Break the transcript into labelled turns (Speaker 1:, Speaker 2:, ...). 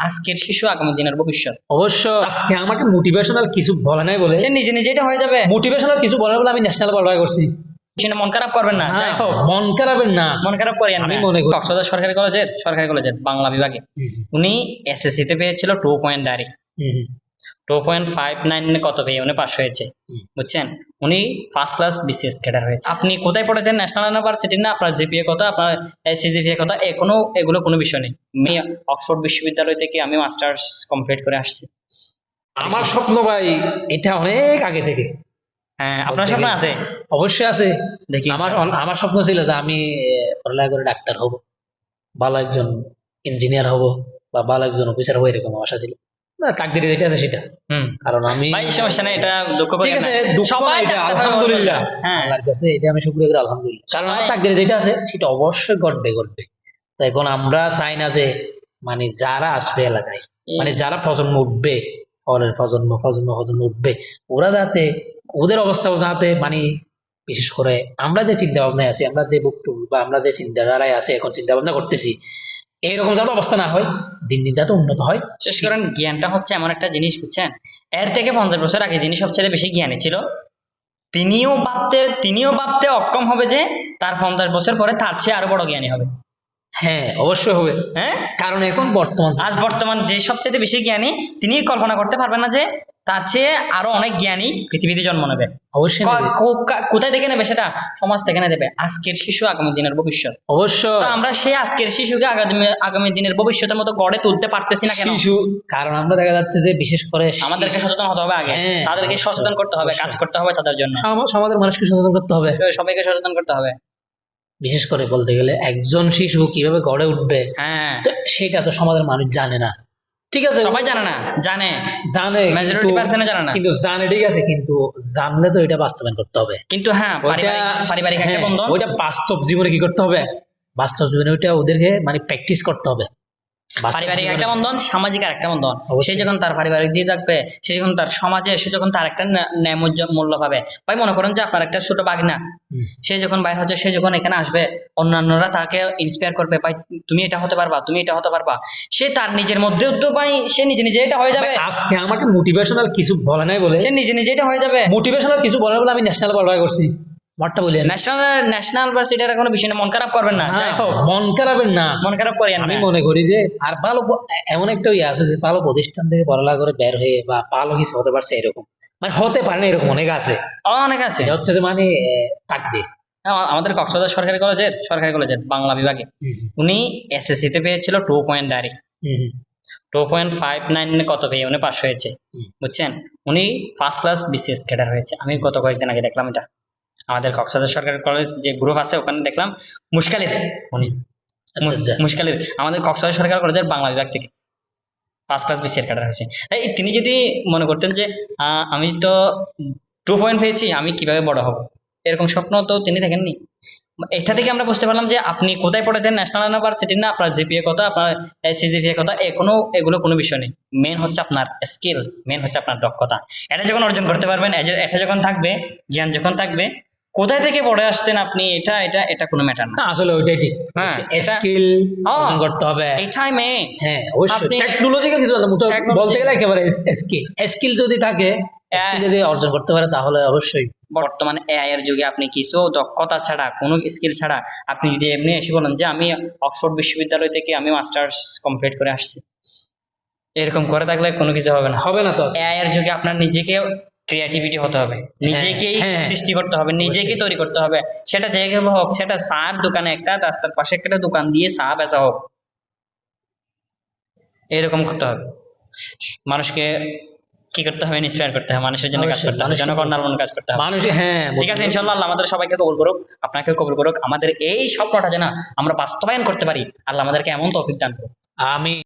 Speaker 1: আজকের শিশু আগামী দিনের ভবিষ্যৎ।
Speaker 2: অবশ্য আজকে আমাকে মোটিভেশনাল কিছু বলে নাই বলে।
Speaker 1: সে নিজে নিজে এটা হয়ে যাবে।
Speaker 2: মোটিভেশনাল কিছু বলে বলে আমি ন্যাশনাল কোয়ালিফাই করছি।
Speaker 1: মন খারাপ করবেন না
Speaker 2: হ্যাঁ, মন খারাপের না।
Speaker 1: মন খারাপ করে
Speaker 2: আমি মনে করি-
Speaker 1: কক্সবাজার সরকারি কলেজের সরকারি কলেজের বাংলা বিভাগে। উনি এসএসসি তে পেয়েছিল টু পয়েন্ট
Speaker 2: হুম,
Speaker 1: টু পয়েন্ট ফাইভ নাইন কত পেয়ে উনি পাস হয়েছে। বুঝছেন? উনি ফার্স্ট ক্লাস বিসিএস ক্যাডার হয়েছে। আপনি কোথায় পড়েছেন? ন্যাশনাল ইউনিভার্সিটি না? আপনার জিপিএ কত? আপনার সিজিপিএ কত? এ কোনো এগুলো কোনো বিষয় নেই। আমি অক্সফোর্ড বিশ্ববিদ্যালয় থেকে আমি মাস্টার্স কমপ্লিট করে আসছি।
Speaker 2: আমার স্বপ্ন ভাই এটা অনেক আগে থেকে।
Speaker 1: হ্যাঁ আপনার স্বপ্ন আছে?
Speaker 2: অবশ্যই আছে।
Speaker 1: দেখি।
Speaker 2: আমার আমার স্বপ্ন ছিল যে আমি পড়ালেখা করে ডাক্তার হব। ভালো একজন ইঞ্জিনিয়ার হব বা ভালো একজন অফিসার হব এরকম আশা ছিল। না তাকদিরে যেটা আছে সেটা।
Speaker 1: হুম।
Speaker 2: কারণ আমি
Speaker 1: ভাই সমস্যা নেই এটা দুঃখ করি
Speaker 2: ঠিক আছে দুঃখ না এটা, আলহামদুলিল্লাহ।
Speaker 1: হ্যাঁ।
Speaker 2: আল্লাহর কাছে এটা আমি শুক্রিয়া করি আলহামদুলিল্লাহ। কারণ আমার তাকদিরে যেটা আছে সেটা অবশ্যই ঘটবে ঘটবে। তো এখন আমরা চাই না যে মানে যারা আসবে এলাকায় মানে যারা প্রজন্ম উঠবে পরের প্রজন্ম প্রজন্ম প্রজন্ম উঠবে ওরা যাতে ওদের অবস্থাও যাতে মানে বিশেষ করে আমরা যে চিন্তা ভাবনায় আছি আমরা যে বক্তব্য বা আমরা যে চিন্তাধারায় আছি এখন চিন্তা ভাবনা করতেছি এইরকম যাতে অবস্থা না হয় দিন দিন যাতে উন্নত হয়।
Speaker 1: শেষ করেন জ্ঞানটা হচ্ছে এমন একটা জিনিস বুঝছেন? এর থেকে পঞ্চাশ বছর আগে যিনি সবচেয়ে বেশি জ্ঞানী ছিল তিনিও ভাবতে তিনিও ভাবতে অক্ষম হবে যে তার পঞ্চাশ বছর পরে তার চেয়ে আরও বড় জ্ঞানী হবে।
Speaker 2: হ্যাঁ অবশ্যই হবে।
Speaker 1: হ্যাঁ?
Speaker 2: কারণ এখন বর্তমান
Speaker 1: আজ বর্তমান যে সবচেয়ে বেশি জ্ঞানী তিনি কল্পনা করতে পারবেন না যে তার চেয়ে আরও অনেক জ্ঞানী পৃথিবীতে জন্ম নেবে।
Speaker 2: অবশ্যই
Speaker 1: কোথায় থেকে নেবে সেটা সমাজ থেকে নেবে। আজকের শিশু আগামী দিনের ভবিষ্যৎ।
Speaker 2: অবশ্যই।
Speaker 1: আমরা সেই আজকের শিশুকে আগামী আগামী দিনের ভবিষ্যতের মতো গড়ে তুলতে পারতেছি না কেন?
Speaker 2: শিশু কারণ আমরা দেখা যাচ্ছে যে বিশেষ করে
Speaker 1: আমাদেরকে সচেতন হতে হবে আগে।
Speaker 2: হ্যাঁ,
Speaker 1: তাদেরকে সচেতন করতে হবে কাজ করতে হবে তাদের জন্য।
Speaker 2: সমাজের মানুষকে সচেতন করতে হবে।
Speaker 1: সবাইকে সচেতন করতে হবে।
Speaker 2: বিশেষ করে বলতে গেলে একজন শিশু কীভাবে গড়ে উঠবে
Speaker 1: হ্যাঁ।
Speaker 2: সেটা তো সমাজের মানুষ জানে না। ঠিক আছে।
Speaker 1: সবাই জানে না জানে।
Speaker 2: জানে
Speaker 1: মেজরিটি
Speaker 2: কিন্তু-
Speaker 1: পার্সেন্ট জানে না।
Speaker 2: কিন্তু জানে ঠিক আছে কিন্তু জানলে তো এটা বাস্তবায়ন করতে হবে।
Speaker 1: কিন্তু হ্যাঁ পারিবারিক একটা
Speaker 2: হ্যাঁ,
Speaker 1: বন্ধন।
Speaker 2: ওইটা বাস্তব জীবনে কি করতে হবে? বাস্তব জীবনে ওইটা ওদেরকে মানে প্র্যাকটিস করতে হবে।
Speaker 1: পারিবারিক একটা বন্ধন সামাজিক আর একটা বন্ধন। সে যখন তার পারিবারিক দিয়ে থাকবে সে যখন তার সমাজে সে যখন তার একটা ন্যায় মূল্য- পাবে। ভাই মনে করেন যে আপনার একটা ছোট বাগনা।
Speaker 2: হুম।
Speaker 1: সে যখন বাইরে হচ্ছে সে যখন এখানে আসবে অন্যান্যরা তাকে ইন্সপায়ার করবে ভাই তুমি এটা হতে পারবা তুমি এটা হতে পারবা। সে তার নিজের মধ্যে তো ভাই সে নিজে নিজে এটা হয়ে যাবে।
Speaker 2: আজকে আমাকে মোটিভেশনাল কিছু বলে নাই বলে
Speaker 1: সে নিজে নিজে এটা হয়ে যাবে।
Speaker 2: মোটিভেশনাল কিছু বলে বলে আমি ন্যাশনাল কোয়ালিফাই করছি। মারটা বলি।
Speaker 1: ন্যাশনাল ন্যাশনাল কোনো বিষয় না মন খারাপ করবেন না
Speaker 2: হ্যাঁ, মন খারাপের না।
Speaker 1: মন খারাপ করিয়েন
Speaker 2: আমি মনে করি যে আর ভালো এমন একটা ইয়ে আছে যে ভালো প্রতিষ্ঠান থেকে পড়ালেখা করে বের হয়ে বা ভালো কিছু হতে পারছে এরকম। মানে হতে পারে না এরকম অনেক আছে।
Speaker 1: অনেক আছে।
Speaker 2: হচ্ছে যে মানে তাকদির।
Speaker 1: আমাদের কক্সবাজার সরকারি কলেজের সরকারি কলেজের বাংলা বিভাগে। উনি এস এসএসসি তে পেয়েছিল টু পয়েন্ট ডারি টু পয়েন্ট ফাইভ নাইন কত পেয়ে? উনি পাশ হয়েছে। বুঝছেন? উনি ফার্স্ট ক্লাস বিসিএস ক্যাডার হয়েছে। আমি গত কয়েকদিন আগে দেখলাম এটা। আমাদের কক্সবাজার সরকারি কলেজ যে গ্রুপ আছে ওখানে দেখলাম মুশকালির। উনি।
Speaker 2: আচ্ছা আচ্ছা।
Speaker 1: মুশকালির। আমাদের কক্সবাজার সরকারি কলেজের বাংলা বিভাগ থেকে। ফার্স্ট ক্লাস বিসিএস ক্যাডার হয়েছে। এই তিনি যদি মনে করতেন যে আমি তো টু পয়েন্ট পেয়েছি আমি কীভাবে বড় হব? এরকম স্বপ্ন তো তিনি দেখেননি। এটা থেকে আমরা বুঝতে পারলাম যে আপনি কোথায় পড়েছেন ন্যাশনাল ইউনিভার্সিটি না আপনার জিপিএ কত আপনার সিজিপিএ কত এ কোনো এগুলো কোনো বিষয় নেই। মেন হচ্ছে আপনার স্কিলস মেন হচ্ছে আপনার দক্ষতা। এটা যখন অর্জন করতে পারবেন এটা যখন থাকবে জ্ঞান যখন থাকবে কোথায় থেকে পড়ে আসছেন আপনি? এটা এটা এটা কোনো ম্যাটার না।
Speaker 2: আসলে ওইটাই ঠিক।
Speaker 1: হ্যাঁ,
Speaker 2: স্কিল
Speaker 1: হ্যাঁ।
Speaker 2: অর্জন করতে হবে।
Speaker 1: এটাই মেন
Speaker 2: হ্যাঁ অবশ্যই।
Speaker 1: আপনি-
Speaker 2: টেকনোলজিক্যাল কিছু বলতে গেলে একেবারে স্কিল স্কিল যদি থাকে
Speaker 1: হ্যাঁ।
Speaker 2: স্কিল যদি অর্জন করতে পারে তাহলে অবশ্যই।
Speaker 1: বর্তমান এআই এর যুগে আপনি কিছু দক্ষতা ছাড়া কোনো স্কিল ছাড়া আপনি যদি এমনি এসে বলেন যে আমি অক্সফোর্ড বিশ্ববিদ্যালয় থেকে আমি মাস্টার্স কমপ্লিট করে আসছি। এরকম করে থাকলে কোনো কিছু হবে না।
Speaker 2: হবে না তো।
Speaker 1: এআই এর যুগে আপনার নিজেকে ক্রিয়েটিভিটি হতে হবে। নিজেকেই
Speaker 2: হ্যাঁ।
Speaker 1: সৃষ্টি করতে হবে নিজেকে তৈরি করতে হবে। সেটা জায়গায় হোক সেটা চার দোকানে একটা রাস্তার পাশে একটা দোকান দিয়ে চা বেচা হোক। এরকম করতে হবে। মানুষকে কি করতে হবে? ইন্সপায়ার করতে হবে। মানুষের জন্য কাজ করতে হবে।
Speaker 2: মানুষকে-
Speaker 1: জনকল্যাণ মূলক কাজ করতে হবে।
Speaker 2: মানুষ হ্যাঁ
Speaker 1: ঠিক আছে ইনশাল্লাহ আল্লাহ আমাদের সবাইকে কবুল করুক আপনাকে কবুল করুক। আমাদের এই স্বপ্নটা যেন আমরা বাস্তবায়ন করতে পারি আল্লাহ আমাদেরকে এমন তৌফিক দান করুক।
Speaker 2: আমি